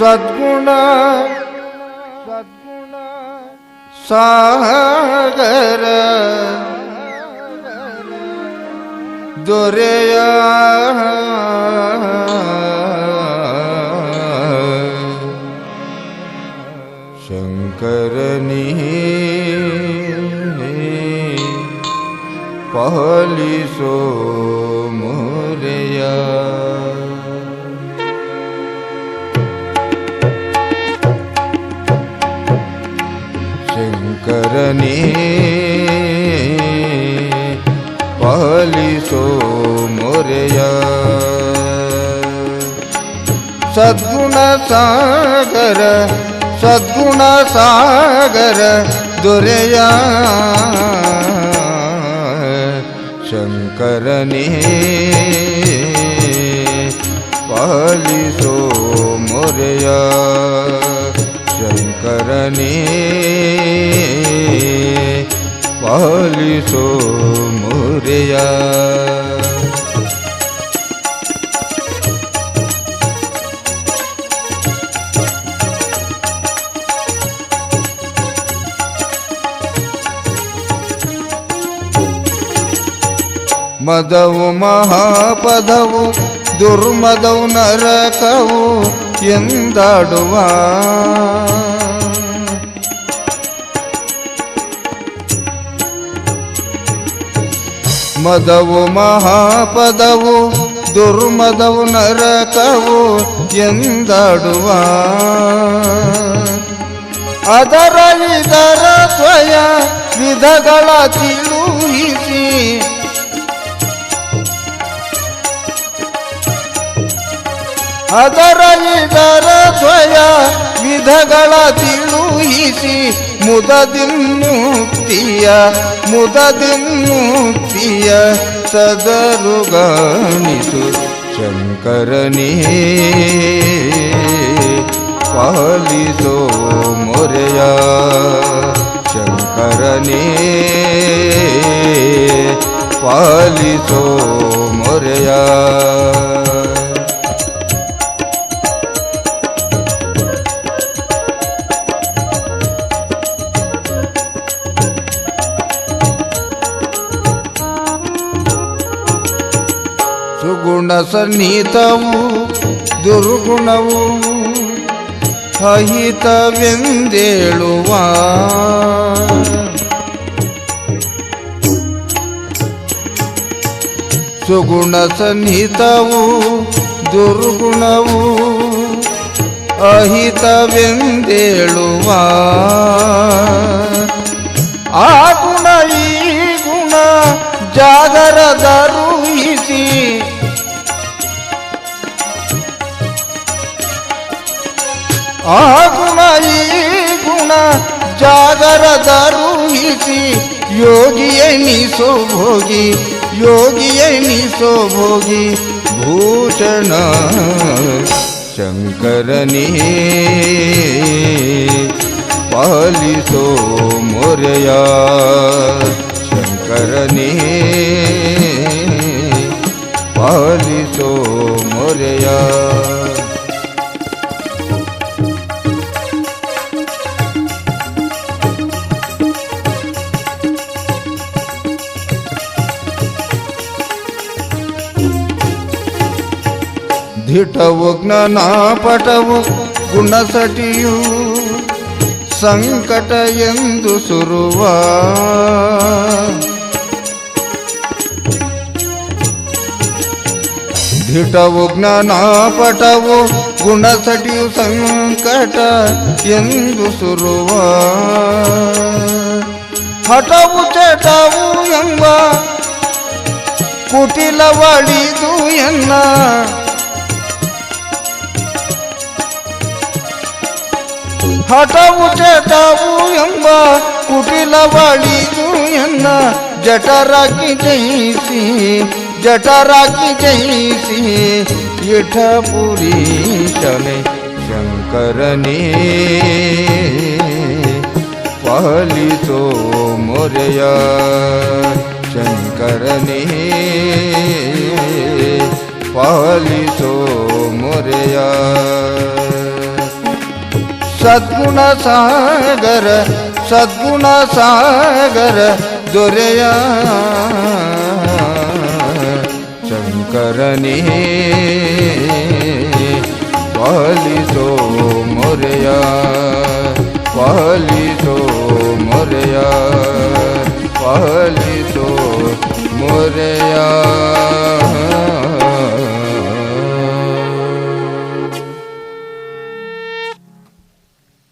सद्गुण सद्गुण सागर। दोरया। शङ्करनिहि पहली सो मरया। ಶಂಕರನೇ ಪಾಲಿಸೋ ಮೊರೆಯ ಸದ್ಗುಣ ಸಾಗರ ಸದ್ಗುಣ ಸಾಗರ ದೊರೆಯ ಶಂಕರನೇ. ಪಾಲಿಸೋ ಮೊರೆಯ ಶಂಕರನೇ. ಪಾಲಿಸೋ ಮೊರೆಯ ಮದವು ಮಹಾಪದವು ದುರ್ಮದವು ನರಕವು ಎಂದಾಡುವ ಮದವು ಮಹಾಪದವು, ದುರ್ಮದವು ನರಕವು ಎಂದಾಡುವ. ಅದರ ಇದರ ತ್ವಯ ವಿಧಗಳ ತಿಳುಹಿಸಿ. ಅದರ ಇದರ ತ್ವಯ ವಿಧಗಳ ತಿಳುಹಿಸಿ. ಮುದದಿನ್ನುಕ್ತಿಯ ಮುದದಿನ್ನುಕ್ತಿಯ ಸದರು ಗಣಿಸು ಶಂಕರನೇ ಪಾಲಿಸೋ ಮೊರೆಯ ಶಂಕರನೇ ಪಾಲಿಸೋ ಮೊರೆಯ ಸುಗುಣ ಸನ್ನಿಹಿತವು ದುರ್ಗುಣವು ಅಹಿತವೆಂದೇಳುವ ಸುಗುಣ ಸನ್ನಿಹಿತವು ದುರ್ಗುಣವು ಅಹಿತವೆಂದೇಳುವ ಆ ಗುಣ ಈ ಗುಣ ಜಾಗರದ ರೂಹಿಸಿ ಯೋಗಿಯನಿಸೋ ಭೋಗಿ ಯೋಗಿಯನಿಸೋ ಭೋಗಿ ಭೂಷಣ ಶಂಕರನೇ ಪಾಲಿಸೋ ಮೊರೆಯ ದಿಟವು ಜ್ಞಾನಪಟವು, ಗುಣಸಟಿಯು ಸಂಕಟ ಎಂದು ಸುರುವ. ದಿಟವು ಜ್ಞಾನಪಟವು, ಗುಣಸಟಿಯು ಸಂಕಟ ಎಂದು ಸುರುವ. ಹಠವು ಚಟವು ಎಂಬ ಕುಟಿಲವಳಿದು ಎನ್ನ. ಹಠವು ಚಟವು ಎಂಬ ಕುಟಿಲವಳಿದು ಎನ್ನ ಜಠರಾಗಿ ಜಯಿಸಿ ಜಠರಾಗಿ ಜಯಿಸಿ ಇಠಪುರಿ ಶಮೆ ಶಂಕರನೇ ಪಾಲಿಸೋ ಮೊರೆಯ ಶಂಕರನೇ ಪಾಲಿಸೋ ಮೊರೆಯ सद्गुण सागर सद्गुण सागर, दोरया। शंकरनी पहली सो मोरया पहली सो मोरया पहली सो मोरया।